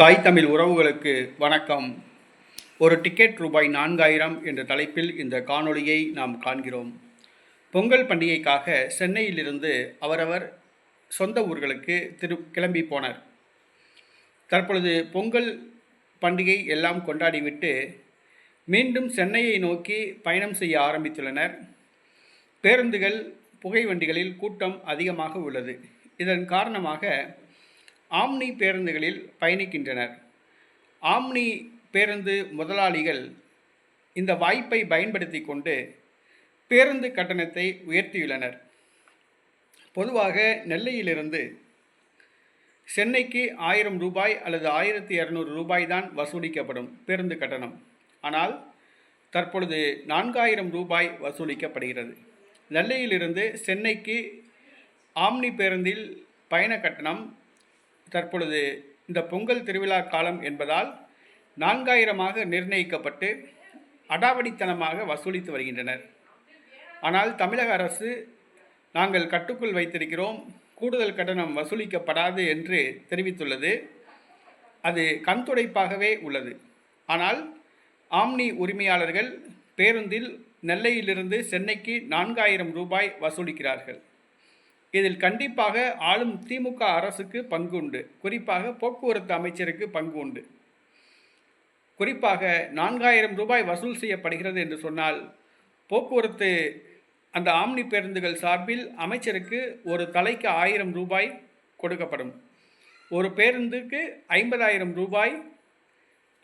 தாய் தமிழ் உறவுகளுக்கு வணக்கம். ஒரு டிக்கெட் ரூபாய் நான்காயிரம் என்ற தலைப்பில் இந்த காணொளியை நாம் காண்கிறோம். பொங்கல் பண்டிகைக்காக சென்னையிலிருந்து அவரவர் சொந்த ஊர்களுக்கு திரு கிளம்பி போனர். தற்பொழுது பொங்கல் பண்டிகை எல்லாம் கொண்டாடிவிட்டு மீண்டும் சென்னையை நோக்கி பயணம் செய்ய ஆரம்பித்துள்ளனர். பேருந்துகள் புகை வண்டிகளில் கூட்டம் அதிகமாக உள்ளது. இதன் காரணமாக ஆம்னி பேருந்துகளில் பயணிக்கின்றனர். ஆம்னி பேருந்து முதலாளிகள் இந்த வாய்ப்பை பயன்படுத்தி கொண்டு பேருந்து கட்டணத்தை உயர்த்தியுள்ளனர். பொதுவாக நெல்லையிலிருந்து சென்னைக்கு ஆயிரம் ரூபாய் அல்லது ஆயிரத்தி இரநூறு ரூபாய் தான் வசூலிக்கப்படும் பேருந்து கட்டணம். ஆனால் தற்பொழுது நான்காயிரம் ரூபாய் வசூலிக்கப்படுகிறது. நெல்லையிலிருந்து சென்னைக்கு ஆம்னி பேருந்தில் பயண கட்டணம் தற்பொழுது இந்த பொங்கல் திருவிழா காலம் என்பதால் நான்காயிரமாக நிர்ணயிக்கப்பட்டு அடாவடித்தனமாக வசூலித்து வருகின்றனர். ஆனால் தமிழக அரசு நாங்கள் கட்டுக்குள் வைத்திருக்கிறோம் கூடுதல் கட்டணம் வசூலிக்கப்படாது என்று தெரிவித்துள்ளது. அது கண்துடைப்பாகவே உள்ளது. ஆனால் ஆம்னி உரிமையாளர்கள் பேருந்தில் நெல்லையிலிருந்து சென்னைக்கு நான்காயிரம் ரூபாய் வசூலிக்கிறார்கள். இதில் கண்டிப்பாக ஆளும் திமுக அரசுக்கு பங்கு உண்டு. குறிப்பாக போக்குவரத்து அமைச்சருக்கு பங்கு உண்டு. குறிப்பாக நான்காயிரம் ரூபாய் வசூல் செய்யப்படுகிறது என்று சொன்னால் போக்குவரத்து அந்த ஆம்னி பேருந்துகள் சார்பில் அமைச்சருக்கு ஒரு தலைக்கு ஆயிரம் ரூபாய் கொடுக்கப்படும். ஒரு பேருந்துக்கு ஐம்பதாயிரம் ரூபாய்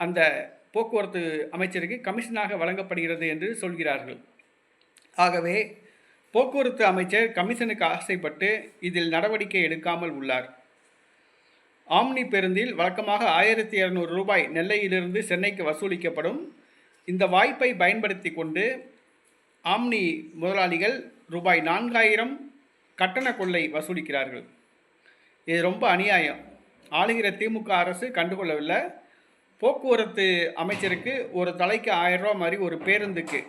அந்த போக்குவரத்து அமைச்சருக்கு கமிஷனாக வழங்கப்படுகிறது என்று சொல்கிறார்கள். ஆகவே போக்குவரத்து அமைச்சர் கமிஷனுக்கு ஆசைப்பட்டு இதில் நடவடிக்கை எடுக்காமல் உள்ளார். ஆம்னி பேருந்தில் வழக்கமாக ஆயிரத்தி இரநூறு ரூபாய் நெல்லையிலிருந்து சென்னைக்கு வசூலிக்கப்படும். இந்த வாய்ப்பை பயன்படுத்தி கொண்டு ஆம்னி முதலாளிகள் ரூபாய் நான்காயிரம் கட்டண கொள்ளை வசூலிக்கிறார்கள். இது ரொம்ப அநியாயம். ஆளுகிற திமுக அரசு கண்டுகொள்ளவில்லை. போக்குவரத்து அமைச்சருக்கு ஒரு தலைக்கு ஆயிரம் ரூபா மாதிரி ஒரு பேருந்துக்கு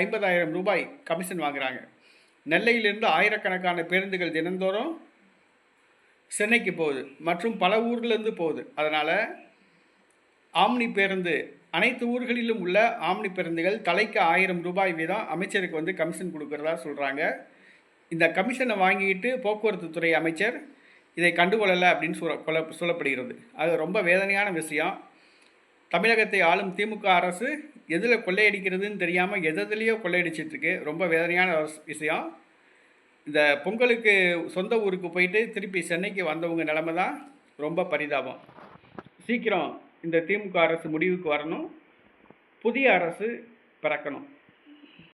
ஐம்பதாயிரம் ரூபாய் கமிஷன் வாங்குகிறாங்க நெல்லையிலிருந்து ஆயிரக்கணக்கான பேருந்துகள் தினந்தோறும் சென்னைக்கு போகுது. மற்றும் பல ஊர்லேருந்து போகுது. அதனால் ஆம்னி பேருந்து அனைத்து ஊர்களிலும் உள்ள ஆம்னி பேருந்துகள் தலைக்கு ஆயிரம் ரூபாய் வீதம் அமைச்சருக்கு வந்து கமிஷன் கொடுக்கறதா சொல்கிறாங்க இந்த கமிஷனை வாங்கிட்டு போக்குவரத்து துறை அமைச்சர் இதை கண்டுகொள்ளலை அப்படின்னு சொல்ல கொள்ள சொல்லப்படுகிறது. அது ரொம்ப வேதனையான விஷயம். தமிழகத்தை ஆளும் திமுக அரசு எதில் கொள்ளையடிக்கிறதுன்னு தெரியாமல் எதுலையோ கொள்ளையடிச்சிட்ருக்கு. ரொம்ப வேதனையான விஷயம். இந்த பொங்கலுக்கு சொந்த ஊருக்கு போயிட்டு திருப்பி சென்னைக்கு வந்தவங்க நிலமை தான் ரொம்ப பரிதாபம். சீக்கிரம் இந்த திமுக அரசு முடிவுக்கு வரணும். புதிய அரசு பிறக்கணும்.